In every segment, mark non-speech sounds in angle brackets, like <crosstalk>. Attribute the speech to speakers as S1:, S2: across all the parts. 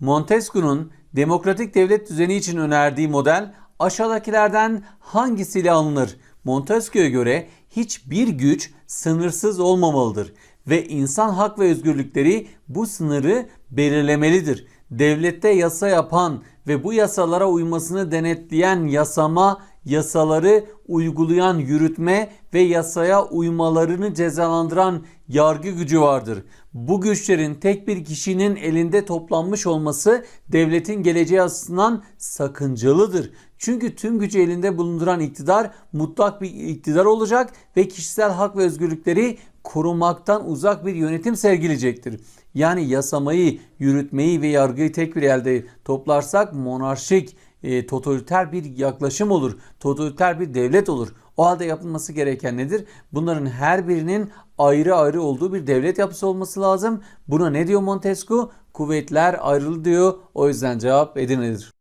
S1: Montesquieu'nun demokratik devlet düzeni için önerdiği model aşağıdakilerden hangisiyle alınır? Montesquieu'ya göre hiçbir güç sınırsız olmamalıdır ve insan hak ve özgürlükleri bu sınırı belirlemelidir. Devlette yasa yapan ve bu yasalara uymasını denetleyen yasama, yasaları uygulayan yürütme ve yasaya uymalarını cezalandıran yargı gücü vardır. Bu güçlerin tek bir kişinin elinde toplanmış olması devletin geleceği açısından sakıncalıdır. Çünkü tüm gücü elinde bulunduran iktidar mutlak bir iktidar olacak ve kişisel hak ve özgürlükleri korumaktan uzak bir yönetim sergileyecektir. Yani yasamayı, yürütmeyi ve yargıyı tek bir elde toplarsak monarşik, e, totaliter bir yaklaşım olur. Totaliter bir devlet olur. O halde yapılması gereken nedir? Bunların her birinin ayrı ayrı olduğu bir devlet yapısı olması lazım. Buna ne diyor Montesquieu? Kuvvetler ayrılı diyor. O yüzden cevap Edirne'dir.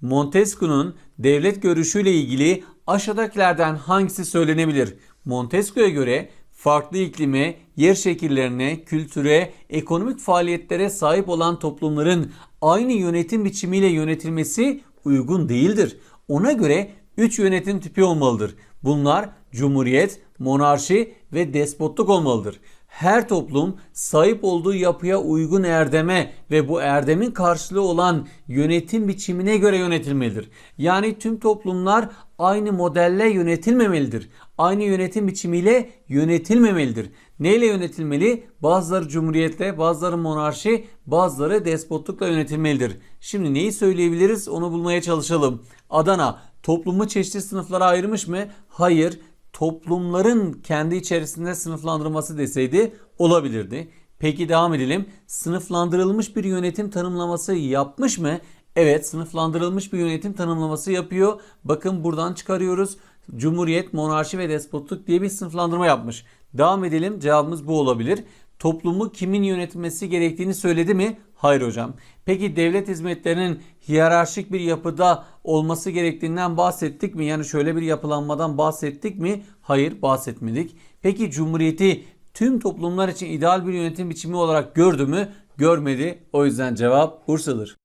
S1: Montesquieu'nun devlet görüşüyle ilgili aşağıdakilerden hangisi söylenebilir? Montesquieu'ya göre farklı iklime, yer şekillerine, kültüre, ekonomik faaliyetlere sahip olan toplumların aynı yönetim biçimiyle yönetilmesi uygun değildir. Ona göre 3 yönetim tipi olmalıdır. Bunlar cumhuriyet, monarşi ve despotluk olmalıdır. Her toplum sahip olduğu yapıya uygun erdeme ve bu erdemin karşılığı olan yönetim biçimine göre yönetilmelidir. Yani tüm toplumlar aynı modelle yönetilmemelidir. Aynı yönetim biçimiyle yönetilmemelidir. Neyle yönetilmeli? Bazıları cumhuriyetle, bazıları monarşi, bazıları despotlukla yönetilmelidir. Şimdi neyi söyleyebiliriz onu bulmaya çalışalım. Adana toplumu çeşitli sınıflara ayırmış mı? Hayır toplumların kendi içerisinde sınıflandırması deseydi olabilirdi. Peki devam edelim. Sınıflandırılmış bir yönetim tanımlaması yapmış mı? Evet sınıflandırılmış bir yönetim tanımlaması yapıyor. Bakın buradan çıkarıyoruz. Cumhuriyet, monarşi ve despotluk diye bir sınıflandırma yapmış. Devam edelim. Cevabımız bu olabilir. Toplumu kimin yönetmesi gerektiğini söyledi mi? Hayır hocam. Peki devlet hizmetlerinin hiyerarşik bir yapıda olması gerektiğinden bahsettik mi? Yani şöyle bir yapılanmadan bahsettik mi? Hayır bahsetmedik. Peki cumhuriyeti tüm toplumlar için ideal bir yönetim biçimi olarak gördü mü? Görmedi. O yüzden cevap Bursa'dır.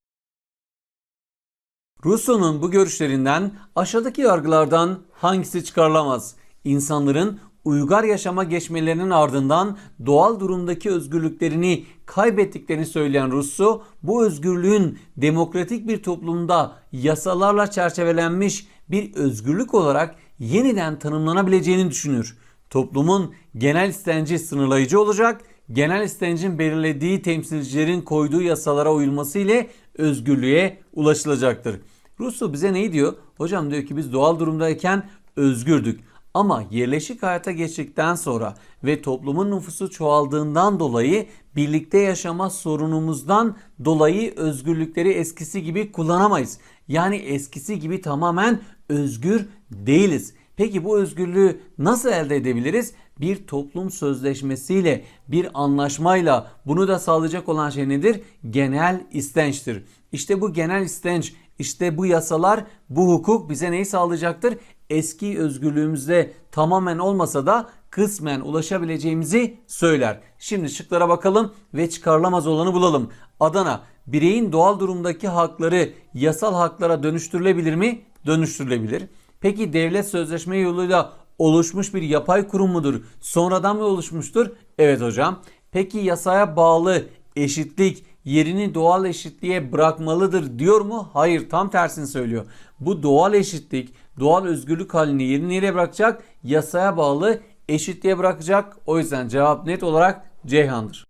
S1: Rousseau'nun bu görüşlerinden aşağıdaki yargılardan hangisi çıkarılamaz? İnsanların uygar yaşama geçmelerinin ardından doğal durumdaki özgürlüklerini kaybettiklerini söyleyen Rousseau, bu özgürlüğün demokratik bir toplumda yasalarla çerçevelenmiş bir özgürlük olarak yeniden tanımlanabileceğini düşünür. Toplumun genel istenci sınırlayıcı olacak, genel istencin belirlediği temsilcilerin koyduğu yasalara uyulması ile özgürlüğe ulaşılacaktır. Rousseau bize ne diyor? Hocam diyor ki biz doğal durumdayken özgürdük. Ama yerleşik hayata geçtikten sonra ve toplumun nüfusu çoğaldığından dolayı birlikte yaşama sorunumuzdan dolayı özgürlükleri eskisi gibi kullanamayız. Yani eskisi gibi tamamen özgür değiliz. Peki bu özgürlüğü nasıl elde edebiliriz? Bir toplum sözleşmesiyle, bir anlaşmayla bunu da sağlayacak olan şey nedir? Genel istençtir. İşte bu genel istenç, işte bu yasalar, bu hukuk bize neyi sağlayacaktır? Eski özgürlüğümüzde tamamen olmasa da kısmen ulaşabileceğimizi söyler. Şimdi şıklara bakalım ve çıkarılamaz olanı bulalım. Adana, bireyin doğal durumdaki hakları yasal haklara dönüştürülebilir mi? Dönüştürülebilir. Peki devlet sözleşme yoluyla oluşmuş bir yapay kurum mudur? Sonradan mı oluşmuştur? Evet hocam. Peki yasaya bağlı eşitlik yerini doğal eşitliğe bırakmalıdır diyor mu? Hayır tam tersini söylüyor. Bu doğal eşitlik, doğal özgürlük halini yerini nereye bırakacak? Yasaya bağlı eşitliğe bırakacak. O yüzden cevap net olarak Ceyhan'dır.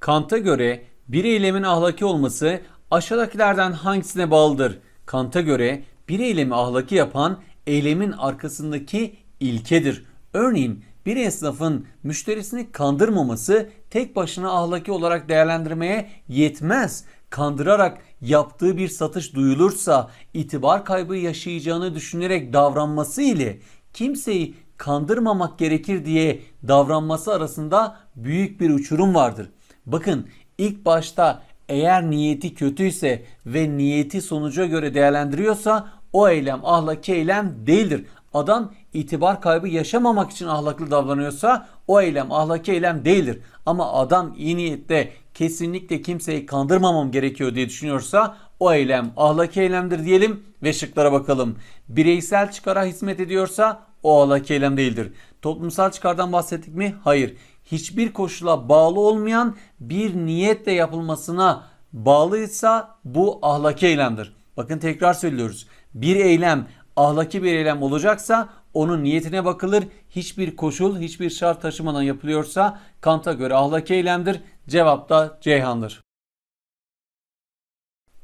S1: Kant'a göre bir eylemin ahlaki olması aşağıdakilerden hangisine bağlıdır? Kant'a göre bir eylemi ahlaki yapan eylemin arkasındaki ilkedir. Örneğin bir esnafın müşterisini kandırmaması tek başına ahlaki olarak değerlendirmeye yetmez. Kandırarak yaptığı bir satış duyulursa itibar kaybı yaşayacağını düşünerek davranması ile kimseyi kandırmamak gerekir diye davranması arasında büyük bir uçurum vardır. Bakın ilk başta eğer niyeti kötüyse ve niyeti sonuca göre değerlendiriyorsa o eylem ahlaki eylem değildir. Adam itibar kaybı yaşamamak için ahlaklı davranıyorsa o eylem ahlaki eylem değildir. Ama adam iyi niyette kesinlikle kimseyi kandırmamam gerekiyor diye düşünüyorsa o eylem ahlaki eylemdir diyelim ve şıklara bakalım. Bireysel çıkara hizmet ediyorsa o ahlaki eylem değildir. Toplumsal çıkardan bahsettik mi? Hayır. Hiçbir koşula bağlı olmayan bir niyetle yapılmasına bağlıysa bu ahlaki eylemdir. Bakın tekrar söylüyoruz. Bir eylem ahlaki bir eylem olacaksa onun niyetine bakılır. Hiçbir koşul, hiçbir şart taşımadan yapılıyorsa Kant'a göre ahlaki eylemdir. Cevap da Ceyhan'dır.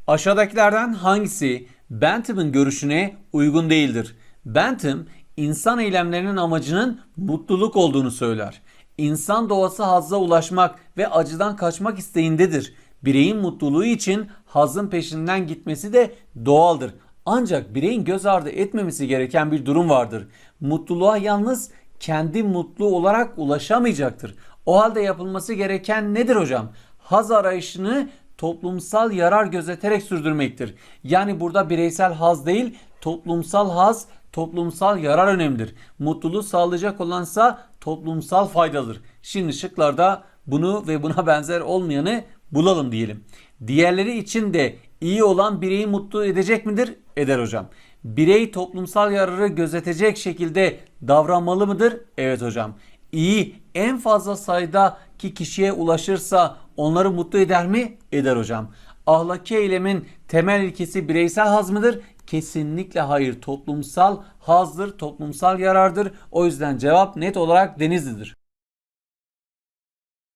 S1: Aşağıdakilerden hangisi Bentham'ın görüşüne uygun değildir? Bentham, insan eylemlerinin amacının mutluluk olduğunu söyler. İnsan doğası hazza ulaşmak ve acıdan kaçmak isteğindedir. Bireyin mutluluğu için hazın peşinden gitmesi de doğaldır. Ancak bireyin göz ardı etmemesi gereken bir durum vardır. Mutluluğa yalnız kendi mutlu olarak ulaşamayacaktır. O halde yapılması gereken nedir hocam? Haz arayışını toplumsal yarar gözeterek sürdürmektir. Yani burada bireysel haz değil, toplumsal haz, toplumsal yarar önemlidir. Mutluluğu sağlayacak olansa toplumsal faydadır. Şimdi şıklarda bunu ve buna <laughs> benzer olmayanı bulalım diyelim. Diğerleri için de iyi olan bireyi mutlu edecek midir? Eder hocam. Birey toplumsal yararı gözetecek şekilde davranmalı mıdır? Evet hocam. İyi en fazla sayıdaki kişiye ulaşırsa onları mutlu eder mi? Eder hocam. Ahlaki eylemin temel ilkesi bireysel haz mıdır? Kesinlikle hayır. Toplumsal hazdır, toplumsal yarardır. O yüzden cevap net olarak Denizli'dir.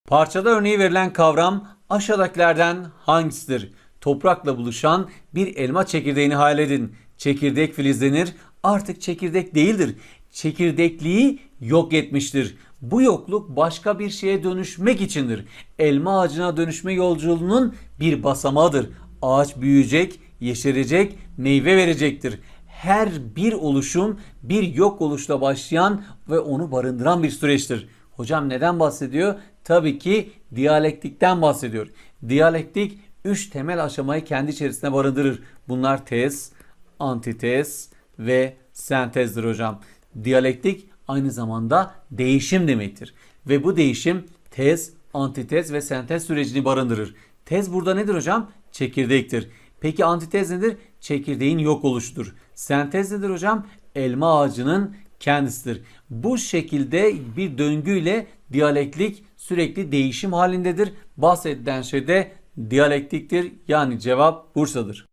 S1: Parçada örneği verilen kavram aşağıdakilerden hangisidir? Toprakla buluşan bir elma çekirdeğini hayal edin. Çekirdek filizlenir, artık çekirdek değildir. Çekirdekliği yok etmiştir. Bu yokluk başka bir şeye dönüşmek içindir. Elma ağacına dönüşme yolculuğunun bir basamağıdır. Ağaç büyüyecek, yeşerecek, meyve verecektir. Her bir oluşum bir yok oluşla başlayan ve onu barındıran bir süreçtir. Hocam neden bahsediyor? Tabii ki diyalektikten bahsediyor. Diyalektik üç temel aşamayı kendi içerisinde barındırır. Bunlar tez, antitez ve sentezdir hocam. Diyalektik aynı zamanda değişim demektir. Ve bu değişim tez, antitez ve sentez sürecini barındırır. Tez burada nedir hocam? Çekirdektir. Peki antitez nedir? Çekirdeğin yok oluşudur. Sentez nedir hocam? Elma ağacının kendisidir. Bu şekilde bir döngüyle diyalektik sürekli değişim halindedir. Bahsedilen şey de diyalektiktir. Yani cevap Bursa'dır.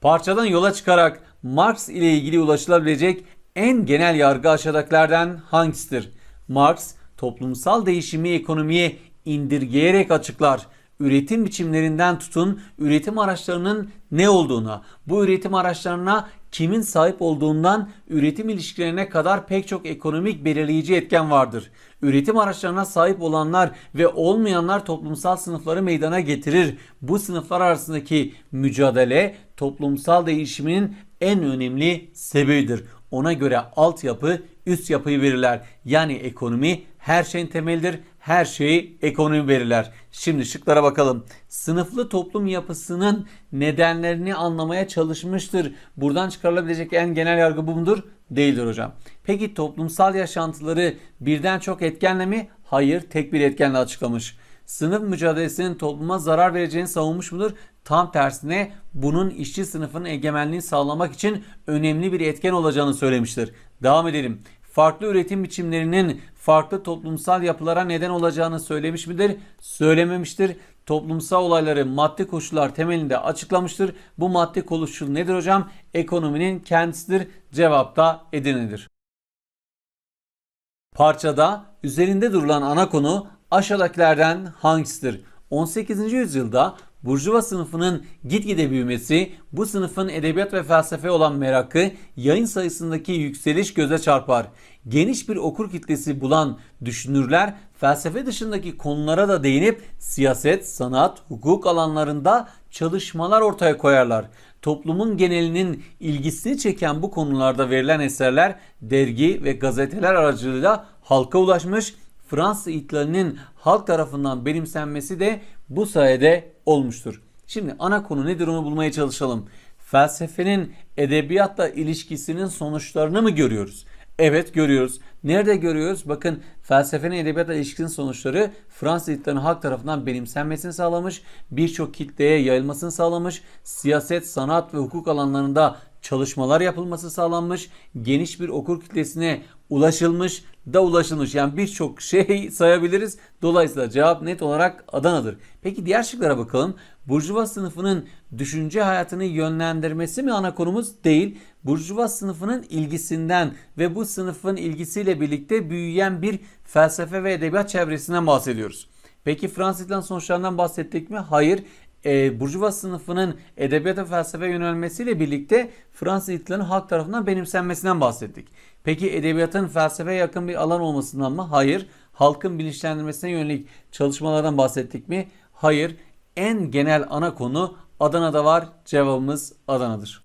S1: Parçadan yola çıkarak Marx ile ilgili ulaşılabilecek en genel yargı aşağıdakilerden hangisidir? Marx toplumsal değişimi ekonomiye indirgeyerek açıklar. Üretim biçimlerinden tutun üretim araçlarının ne olduğuna, bu üretim araçlarına kimin sahip olduğundan üretim ilişkilerine kadar pek çok ekonomik belirleyici etken vardır. Üretim araçlarına sahip olanlar ve olmayanlar toplumsal sınıfları meydana getirir. Bu sınıflar arasındaki mücadele toplumsal değişimin en önemli sebebidir. Ona göre altyapı üst yapıyı verirler. Yani ekonomi her şeyin temelidir. Her şeyi ekonomi verirler. Şimdi şıklara bakalım. Sınıflı toplum yapısının nedenlerini anlamaya çalışmıştır. Buradan çıkarılabilecek en genel yargı bu mudur? Değildir hocam. Peki toplumsal yaşantıları birden çok etkenle mi? Hayır, tek bir etkenle açıklamış. Sınıf mücadelesinin topluma zarar vereceğini savunmuş mudur? Tam tersine bunun işçi sınıfının egemenliğini sağlamak için önemli bir etken olacağını söylemiştir. Devam edelim. Farklı üretim biçimlerinin farklı toplumsal yapılara neden olacağını söylemiş midir? Söylememiştir. Toplumsal olayları maddi koşullar temelinde açıklamıştır. Bu maddi koşul nedir hocam? Ekonominin kendisidir. Cevap da Edirne'dir. Parçada üzerinde durulan ana konu aşağıdakilerden hangisidir? 18. yüzyılda Burjuva sınıfının gitgide büyümesi, bu sınıfın edebiyat ve felsefe olan merakı, yayın sayısındaki yükseliş göze çarpar. Geniş bir okur kitlesi bulan düşünürler felsefe dışındaki konulara da değinip siyaset, sanat, hukuk alanlarında çalışmalar ortaya koyarlar. Toplumun genelinin ilgisini çeken bu konularda verilen eserler dergi ve gazeteler aracılığıyla halka ulaşmış Fransız ihtilalinin halk tarafından benimsenmesi de bu sayede olmuştur. Şimdi ana konu nedir onu bulmaya çalışalım. felsefenin edebiyatla ilişkisinin sonuçlarını mı görüyoruz? Evet görüyoruz. Nerede görüyoruz? Bakın felsefenin edebiyatla ilişkisinin sonuçları Fransız ilklerinin halk tarafından benimsenmesini sağlamış, birçok kitleye yayılmasını sağlamış, siyaset, sanat ve hukuk alanlarında çalışmalar yapılması sağlanmış, geniş bir okur kitlesine ulaşılmış da ulaşılmış. Yani birçok şey <laughs> sayabiliriz. Dolayısıyla cevap net olarak Adana'dır. Peki diğer şıklara bakalım. Burjuva sınıfının düşünce hayatını yönlendirmesi mi ana konumuz? Değil. Burjuva sınıfının ilgisinden ve bu sınıfın ilgisiyle birlikte büyüyen bir felsefe ve edebiyat çevresinden bahsediyoruz. Peki Fransız İhtilal sonuçlarından bahsettik mi? Hayır. E, Burjuva sınıfının edebiyat ve felsefe yönelmesiyle birlikte Fransız İhtilal'in halk tarafından benimsenmesinden bahsettik. Peki edebiyatın felsefeye yakın bir alan olmasından mı? Hayır. Halkın bilinçlendirmesine yönelik çalışmalardan bahsettik mi? Hayır. En genel ana konu Adana'da var. Cevabımız Adana'dır.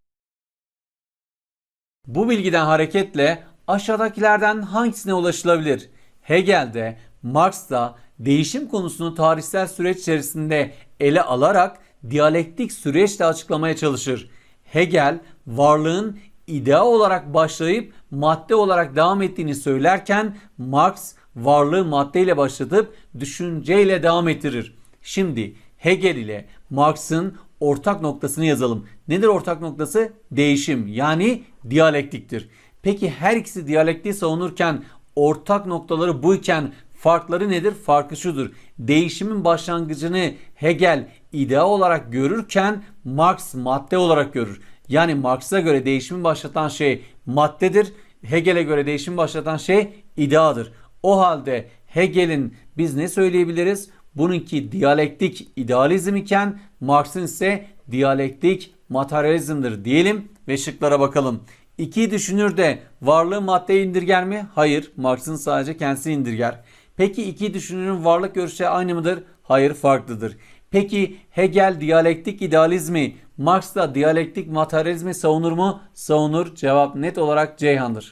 S1: Bu bilgiden hareketle aşağıdakilerden hangisine ulaşılabilir? Hegel'de, Marx'ta değişim konusunu tarihsel süreç içerisinde ele alarak diyalektik süreçle açıklamaya çalışır. Hegel varlığın idea olarak başlayıp madde olarak devam ettiğini söylerken Marx varlığı maddeyle başlatıp düşünceyle devam ettirir. Şimdi Hegel ile Marx'ın ortak noktasını yazalım. Nedir ortak noktası? Değişim yani diyalektiktir. Peki her ikisi diyalektiği savunurken ortak noktaları buyken farkları nedir? Farkı şudur. Değişimin başlangıcını Hegel idea olarak görürken Marx madde olarak görür. Yani Marx'a göre değişimi başlatan şey maddedir. Hegel'e göre değişimi başlatan şey ideadır. O halde Hegel'in biz ne söyleyebiliriz? Bununki diyalektik idealizm iken Marx'ın ise diyalektik materyalizmdir diyelim ve şıklara bakalım. İki düşünür de varlığı maddeye indirger mi? Hayır. Marx'ın sadece kendisi indirger. Peki iki düşünürün varlık görüşü aynı mıdır? Hayır farklıdır. Peki Hegel diyalektik idealizmi, Marx da diyalektik materyalizmi savunur mu? Savunur. Cevap net olarak Ceyhan'dır.